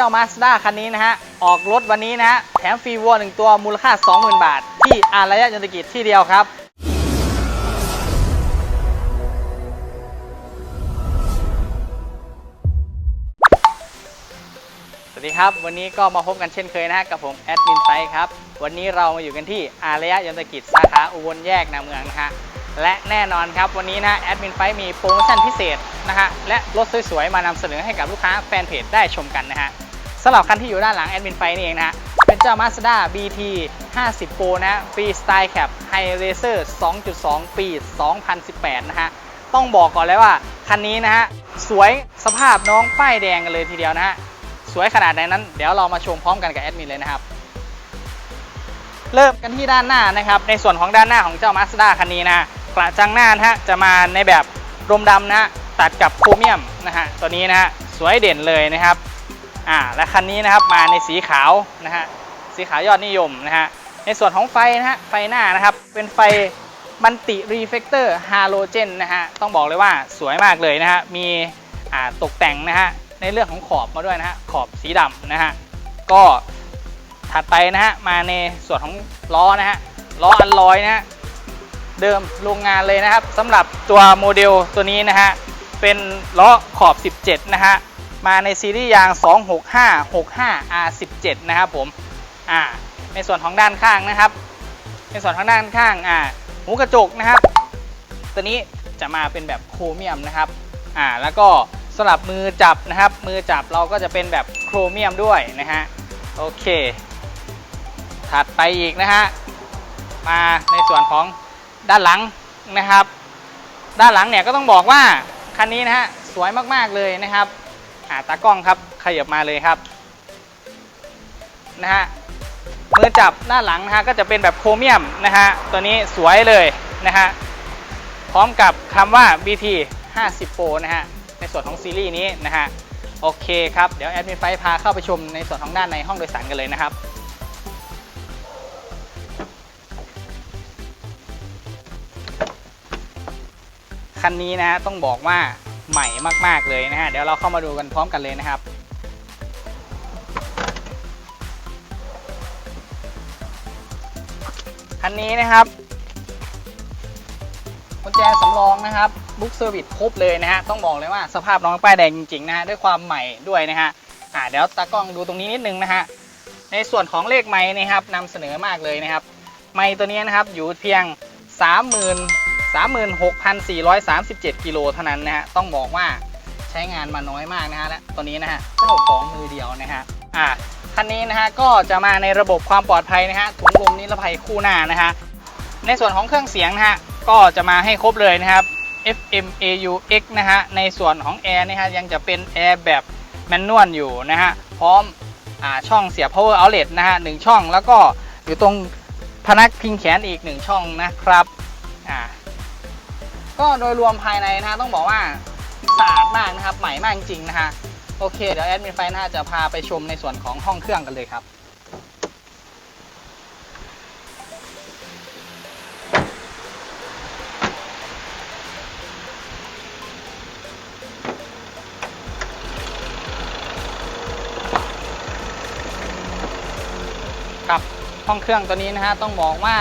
จ้า Mazda คันนี้นะฮะ ออกรถวันนี้นะฮะ แถมฟรีวัวหนึ่งตัวมูลค่า 20,000 บาท ที่อารยะยนตกิจที่เดียวครับสวัสดีครับ วันนี้ก็มาพบกันเช่นเคยนะฮะกับผมแอดมินไซครับ วันนี้เรามาอยู่กันที่อารยะยนตกิจสาขาอุบลแยกนาเมืองนะฮะและแน่นอนครับ วันนี้นะแอดมินไฟมีโปรโมชั่นพิเศษนะฮะและรถสวยๆ มานำเสนอให้กับลูกค้าแฟนเพจได้ชมกันนะฮะ สำหรับคันที่อยู่ด้านหลังแอดมินไฟนี่เองนะเป็นเจ้า Mazda BT 50 Pro นะฮะ Freestyle Cap High Racer 2.2 ปี 2018 นะฮะ ต้องบอกก่อนเลยว่า คันนี้นะฮะ สวยสภาพน้องป้ายแดงกันเลยทีเดียวนะฮะ สวยขนาดไหนนั้น เดี๋ยวเรามาชมพร้อมกันกับแอดมินเลยนะครับเริ่มกันที่ด้านหน้านะครับ ในส่วนของด้านหน้าของเจ้า Mazda คันนี้นะกระจังหน้านะฮะจะมาในแบบรมดำนะฮะตัดกับโครเมียมนะฮะตัวนี้นะฮะสวยเด่นเลยนะครับ อ่าและคันนี้นะครับมาในสีขาวนะฮะสีขาวยอดนิยมนะฮะในส่วนของไฟนะฮะไฟหน้านะครับเป็นไฟมันติรีเฟกเตอร์ฮาโลเจนนะฮะต้องบอกเลยว่าสวยมากเลยนะฮะมีอ่าตกแต่งนะฮะในเรื่องของขอบมาด้วยนะฮะขอบสีดำนะฮะก็ถัดไปนะฮะมาในส่วนของล้อนะฮะล้ออันลอยนะฮะเดิมโรงงานเลยนะครับสำหรับตัวโมเดลตัวนี้นะฮะเป็นล้อขอบ 17 นะฮะ มาในซีรีส์ยาง 265 65 R17 นะครับผมอ่าในส่วนของด้านข้างนะครับ ในส่วนของด้านข้างอ่าหูกระจกนะครับ ตัวนี้จะมาเป็นแบบโครเมียมนะครับอ่าแล้วก็สำหรับมือจับนะครับ มือจับเราก็จะเป็นแบบโครเมียมด้วยนะฮะโอเค ถัดไปอีกนะฮะมาในส่วนของด้านหลังนะครับ ด้านหลังเนี่ยก็ต้องบอกว่าคันนี้นะฮะสวยมากๆเลยนะครับ่าตากล้องครับ ขยับมาเลยครับนะฮะมือจับด้าหลังนะฮะก็จะเป็นแบบโครเมียมนะฮะตัวนี้สวยเลยนะฮะพร้อมกับคำว่า BT 50 Pro นะฮะในส่วนของซีรีส์นี้นะฮะโอเคครับ เดี๋ยวแอดมินไฟพาเข้าไปชมในส่วนของด้านในห้องโดยสารกันเลยนะครับคันนี้นะฮะต้องบอกว่า ใหม่มาก ๆเลยนะฮะเดี๋ยวเราเข้ามาดูกันพร้อมกันเลยนะครับคันนี้นะครับกุญแจสำรองนะครับบุ๊กเซอร์วิสครบเลยนะฮะต้องบอกเลยว่าสภาพน้องป้ายแดงจริงๆนะฮะด้วยความใหม่ด้วยนะฮะอ่าเดี๋ยวตากล้องดูตรงนี้นิดนึงนะฮะในส่วนของเลขไม้นะครับนำเสนอมากเลยนะครับ ไม้ตัวนี้นะครับอยู่เพียง 30,000 36,437 กิโลเท่านั้นนะฮะ ต้องบอกว่าใช้งานมาน้อยมากนะฮะและตัวนี้นะฮะเจ้าของมือเดียวนะฮะ อ่าคันนี้นะฮะก็จะมาในระบบความปลอดภัยนะฮะถุงลมนิรภัยคู่หน้านะฮะ ในส่วนของเครื่องเสียงนะฮะ ก็จะมาให้ครบเลยนะครับ FM AUX นะฮะ ในส่วนของแอร์นะฮะยังจะเป็นแอร์แบบแมนนวลอยู่นะฮะ พร้อมอ่าช่องเสียบ power outlet นะฮะหนึ่งช่องแล้วก็อยู่ตรงพนักพิงแขนอีกหนึ่งช่องนะครับ อ่า ก็โดยรวมภายในนะฮะต้องบอกว่าสะอาดมากนะครับใหม่มากจริงๆนะฮะโอเคเดี๋ยวแอดมินไฟน่าจะพาไปชมในส่วนของห้องเครื่องกันเลยครับกับห้องเครื่องตัวนี้นะฮะต้องบอกว่า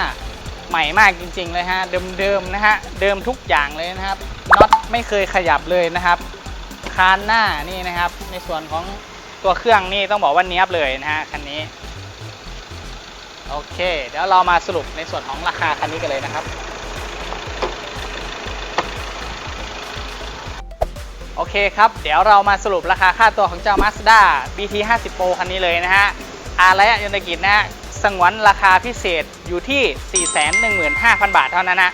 ใหม่มากจริง ๆ เลยฮะ เดิมๆนะฮะ เดิมทุกอย่างเลยนะครับ น็อตไม่เคยขยับเลยนะครับ คานหน้านี่นะครับ ในส่วนของตัวเครื่องนี่ต้องบอกว่าเนี้ยบเลยนะฮะคันนี้ โอเค เดี๋ยวเรามาสรุปในส่วนของราคาคันนี้กันเลยนะครับ โอเคครับ เดี๋ยวเรามาสรุปราคาค่าตัวของเจ้า Mazda BT 50 Pro คันนี้เลยนะฮะ อารยะยนตกิจนะฮะ สงวนราคาพิเศษอยู่ที่ 415,000 บาทเท่านั้นนะ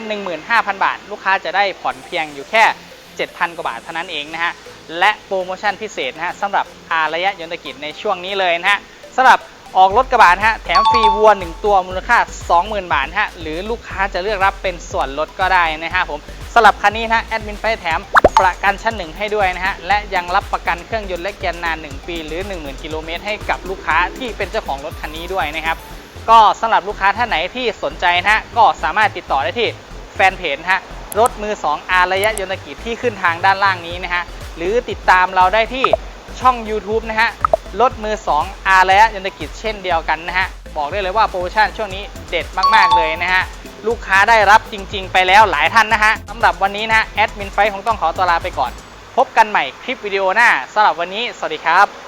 415,000 บาท ลูกค้าจะได้ผ่อนเพียงอยู่แค่ 7,000 กว่าบาทเท่านั้นเองนะฮะ และโปรโมชั่นพิเศษนะฮะสำหรับอารยะยนตกิจในช่วงนี้เลยนะฮะสำหรับออกรถกระบะนะฮะแถมฟรีวัว 1 ตัวมูลค่า 20,000 บาทฮะหรือลูกค้าจะเลือกรับเป็นส่วนลดก็ได้นะฮะผม สำหรับคันนี้นะฮะแอดมินไฟแถมประกันชั้นหนึ่งให้ด้วยนะฮะ และยังรับประกันเครื่องยนต์และแกนนาน 1 ปีหรือ 10,000 กิโลเมตรให้กับลูกค้าที่เป็นเจ้าของรถคันนี้ด้วยนะครับ ก็สำหรับลูกค้าท่านไหนที่สนใจนะฮะก็สามารถติดต่อได้ที่แฟนเพจนะฮะรถมือ 2 อารยะยนตกิจที่ขึ้นทางด้านล่างนี้นะฮะหรือติดตามเราได้ที่ช่อง YouTube นะฮะรถมือ 2 อาระยะยนตกิจเช่นเดียวกันนะฮะบอกได้เลยว่าโปรโมชั่นช่วงนี้เด็ดมาก ๆ เลยนะฮะ ลูกค้าได้รับจริง ๆ ไปแล้วหลายท่านนะฮะสำหรับวันนี้นะแอดมินไฟคงต้องขอตัวลาไปก่อน พบกันใหม่คลิปวิดีโอหน้าสำหรับวันนี้ สวัสดีครับ